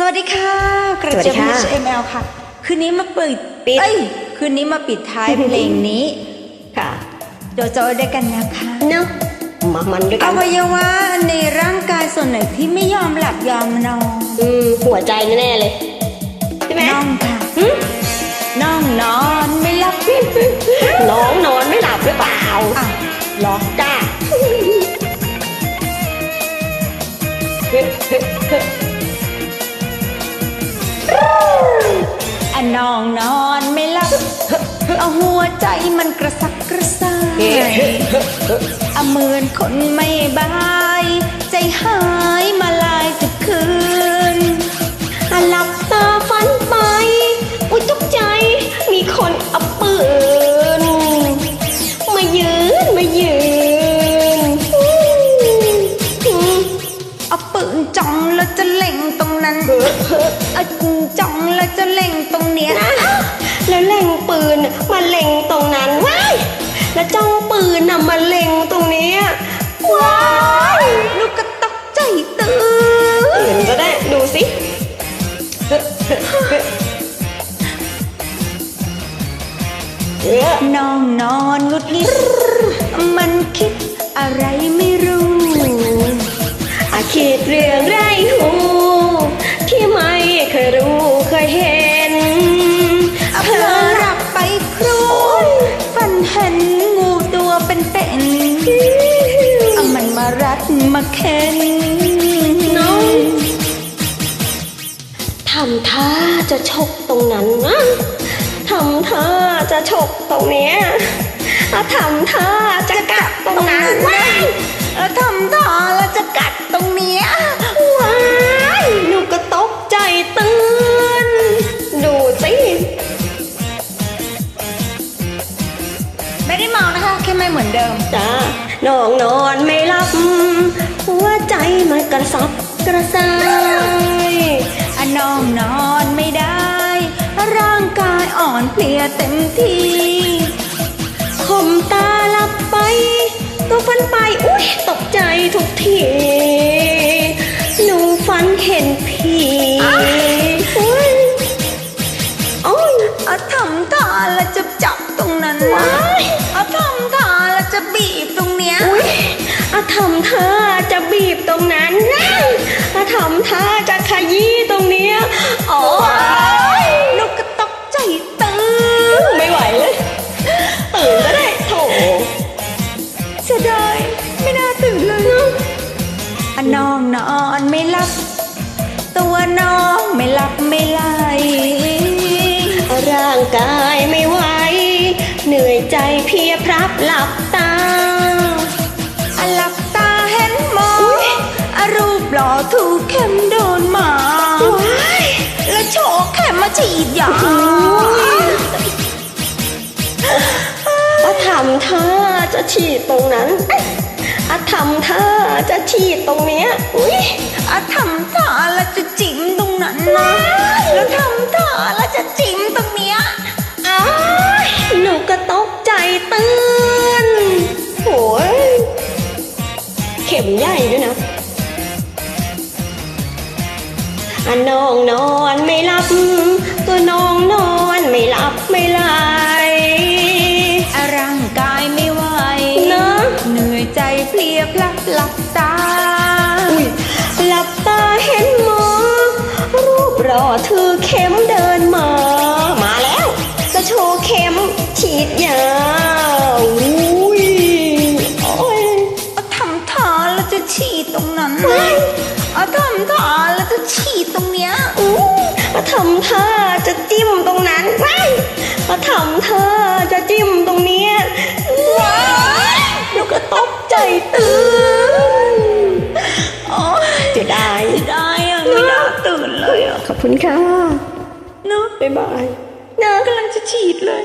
สวัสดีค่ะกระสวัสเจี๊ดียบค่ะ HML ค่ะ คืนนี้มาปิดปิดเอ้ยคืนนี้มาปิดท้ายเพลงนี้ค่ะโจโจด้วยกันนะคะเนาะมามันด้วยอกันวัยวะในร่างกายส่วนไหนที่ไม่ยอมหลับยอมนอนอืมหัวใจแน่ๆเลยใช่ไหมน่องค่ะหึน่องนอนไม่หลับน้องนอนไม่หลับหรือเปล่าอะเหรอจ้า น้องนอนไม่หลับเอาหัวใจมันกระสับกระส่ายเอาเหมือนคนไม่บาย ใจหาย นั้นเออเออเอาจ้องแล้วจะเล็งตรงเนี้ยนะแล้วเล็งปืนมาเล็งตรงนั้นว้ายแล้วจ้องปืนน่ะมาเล็งตรงนี้ว้ายลูกก็ตกใจตื่นตื่นก็ได้ดูสิน้องนอนงุดงิดมันคิดอะไรไม่รู้ มาเค้นน้องทำท่าจะฉกตรงนั้นนะทำท่าจะฉกตรงเนี้ยอะทำท่าจะกัดตรงนั้นว้ายแล้วทำท่าแล้วจะกัดตรงเนี้ยว้าย น้องนอนไม่หลับ หัวใจมันกระสับกระส่ายอะน้องนอนไม่ได้ ร่างกายอ่อนเพลียเต็มที่คมตาหลับไป ตัวฝันไป อุ้ยตกใจทุกที หนูฝันเห็นผีอุ๊ยโอ้ยเอาทำท่าแล้วจะจับตรงนั้นว้าย ทำท่าจะบีบตรงนั้นนะอาทำท่าจะขยี้ตรงเนี้ยโอ้ยลูกก็ตกใจตื่นไม่ไหวเลย ตื่นก็ได้โถเสียดายไม่น่าตื่นเลยอะน้องนอนไม่หลับ ตัวน้องไม่หลับไม่ไหลร่างกายไม่ไหว เหนื่อยใจเพ ฉีดยาอาทำท่าจะฉีดตรงนั้นอาทำท่าจะฉีดตรงเนี้ย อุ้ยอะทำท่าแล้วจะจิ้มตรงนั้นนะแล้วทำท่าแล้วจะจิ้มตรงเนี้ยอ้ายหนูก็ตกใจตื่นโหยเข็มใหญ่ด้วยนะอันน้องนอนไม่หลับ ตัวน้องนอนไม่หลับไม่ไหลอะร่างกายไม่ไหวเนอะเหนื่อยใจเพลียพลับหลับตาอุ้ยหลับตาเห็นหมอ รูปรอถือเข็มเดินมามาแล้วจะโชว์เข็มฉีดยาอุ้ยโอ้ยเอาทำท่าแล้วจะฉีดตรงนั้นเฮ้ยเอาทำท่าแล้วจะฉีดตรงเนี้ยอู้มา ทำท่าจะจิ้มตรงนั้นว้ายมาทำท่าจะจิ้มตรงเนี้ยว้ายแล้วก็ตกใจตื่นโอ้ยเสียดายเสียดายอะไม่น่าตื่นเลยอะขอบคุณค่ะเนาะบ๊ายบายน้ากำลังจะฉีดเลย